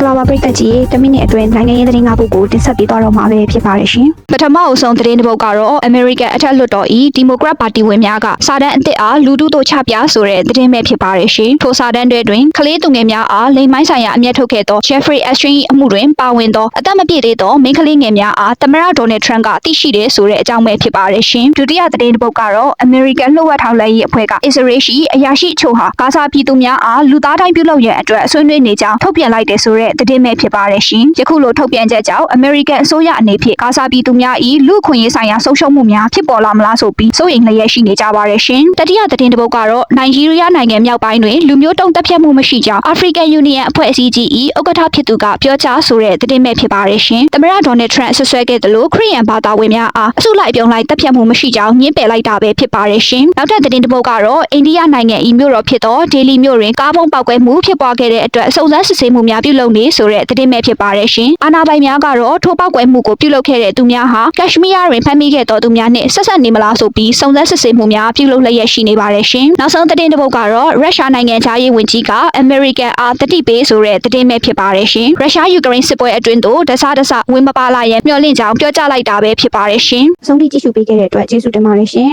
္ဂလာပါပရိသတ်ကြီးတမိနစ်အတွင်းနိုင်ငံရေးသတင်း၅ပုဒ်ကိုတင်ဆက်ပေးသွားတော့မှာပဲဖြစ်ပါတယ်ရှင်ပထမအဆုံးသတင်းတစ်ပုဒ်ကတော့ American အထက်လွှတ်တော်၏ Democrat ပါတီဝင်များကစာတမ်းအသစ်အားလူထုတို့ချပြဆိုတဲ့သတင်းပဲဖြစ်ပါတယ်ရှင်ထိုစာတမ်းတွေတွင်ကလေးသူငယ်များအားလိမ်မိုင်းဆိုင်ရာအမျက်ထုတ်ခဲ့သော Jeffrey Epstein ၏အမှုတွင်ပါဝင်သောအသက်မပြည့်သေးသောမိန်းကလေးငယ်များအားသမ္မတဒေါ်နယ်ထရန့်ကသိရှိတယ်ဆိုတဲ့အကြောင်းပဲဖြစ်ပါတယ်ရှင်ဒုတိယသတင်းတစ်ပုဒ်ကတော့ American လှုပ်ဝက်ထောက်လှမ်းရေးအဖွဲ့က Israel ရှိအရာရှိအချို့ဟာဂါဇာပြည်သူများအားလူသားတိုင်းပြုလုပ်ရန်အတွက်ဆွေးနွေးနေကြောင်းထုတ်ပြန်လိုက်တယ်ဆိုတဲ့သတင်းပဲဖြစ်ပါတယ်ရှင်ယခုလိုထုတ်ပြန်ချက်ကြောင့် American အစိုးရအနေဖြင့်ဂါဇာပြည်သူများ၏လူ့အခွင့်အရေးဆိုင်ရာဆုံးရှုံးမှုများဖြစ်ပေါ်လာမလားဆိုပြီးစိုးရိမ်လျက်ရှိနေကြပါတယ်ရှင်တတိယသတင်းတစ်ပုဒ်ကတော့နိုင်ဂျီးရီးယားနိုင်ငံမြောက်ပိုင်းတွင်လူမျိုးတုံးတပ်ဖြတ်မှုမရှိကြောင်း African Union အဖွဲ့အစည်းကြီး၏ဥက္ကဋ္ဌဖြစ်သူကပြောကြားဆိုတဲ့သတင်းပဲဖြစ်ပါတယ်ရှင်သမ္မတဒေါ်နယ်ထရန့်ဆွဆွဲခဲ့သလိုခရီးယန်ဘာသာဝင်များအားအစုလိုက်အပြုံလိုက်တပ်ဖြတ်မှုမရှိကြောင်းညှင်းပယ်လိုက်တာပဲဖြစ်ပါတယ်ရှင်နောက်ထပ်သတင်းတစ်ပုဒ်ကတော့အိန္ဒိယနိုင်ငံ၏မြို့တော်ဖြစ်သောဒေလီမြို့တွင်ကားဘုံပေါက်ကွဲမှုဖြစ်ပွားခဲ့တဲ့အတွက်စုံစမ်းစစ်ဆေးမှုများပြုလုပ်နေဆိုတဲ့သတင်းပဲဖြစ်ပါတယ်ရှင်အာဏာပိုင်များကတော့ထိုပေါက်ကွဲမှုကိုပြုလုပ်ခဲ့တဲ့သူများဟာကက်ရှမီးယားတွင်ဖမ်းမိခဲ့သောသူများနှင့်ဆက်ဆက်နေမလားဆိုပြီးစုံစမ်းစစ်ဆေးမှုများပြုလုပ်လျက်ရှိနေပါတယ်ရှင်နောက်ဆုံးသတင်းတစ်ပုဒ်ကတော့ရုရှားနိုင်ငံခြားရေးဝန်ကြီးကအမေရိကန်အားတတိပေးဆိုတဲ့သတင်းပဲဖြစ်ပါတယ်ရှင်ရုရှားယူကရိန်းစစ်ပွဲအတွင်းသို့တဆတဆဝင်မပါလာရန်မျှော်လင့်ကြောင်းပြောကြားလိုက်တာပဲဖြစ်ပါတယ်ရှင်ဆုံးဖြတ်ကြည့်ရှုပေးခဲ့တဲ့အတွက်ကျေးဇူးတင်ပါတယ်ရှင်